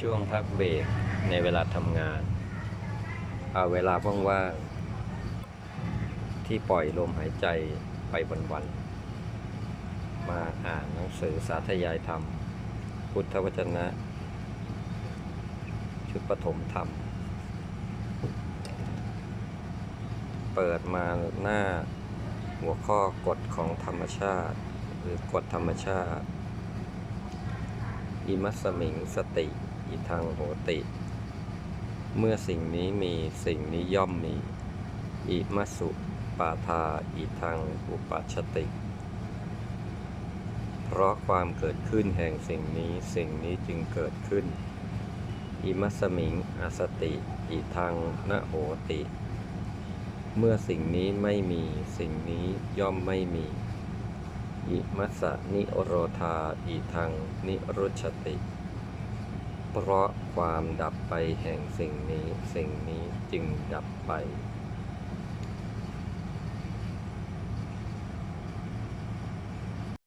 ช่วงพักเบรกในเวลาทำงาน เอาเวลาว่างๆที่ปล่อยลมหายใจไปวันๆมาอ่านหนังสือสาธยายธรรม พุทธวจนะ ชุดปฐมธรรม เปิดมาหน้าหัวข้อกฎของธรรมชาติ หรือกฎธรรมชาติอิมัสมิงสติ อิทังโหติ เมื่อสิ่งนี้มีสิ่งนี้ย่อมมี อิมัสุปาทาอิทังอุปัชติ เพราะความเกิดขึ้นแห่งสิ่งนี้สิ่งนี้จึงเกิดขึ้น อิมัสมิงอาสติ อิทังนะโหติ เมื่อสิ่งนี้ไม่มีสิ่งนี้ย่อมไม่มีอิมัสสะนิโรธาอิทังนิรุชติ เพราะความดับไปแห่งสิ่งนี้สิ่งนี้จึงดับไป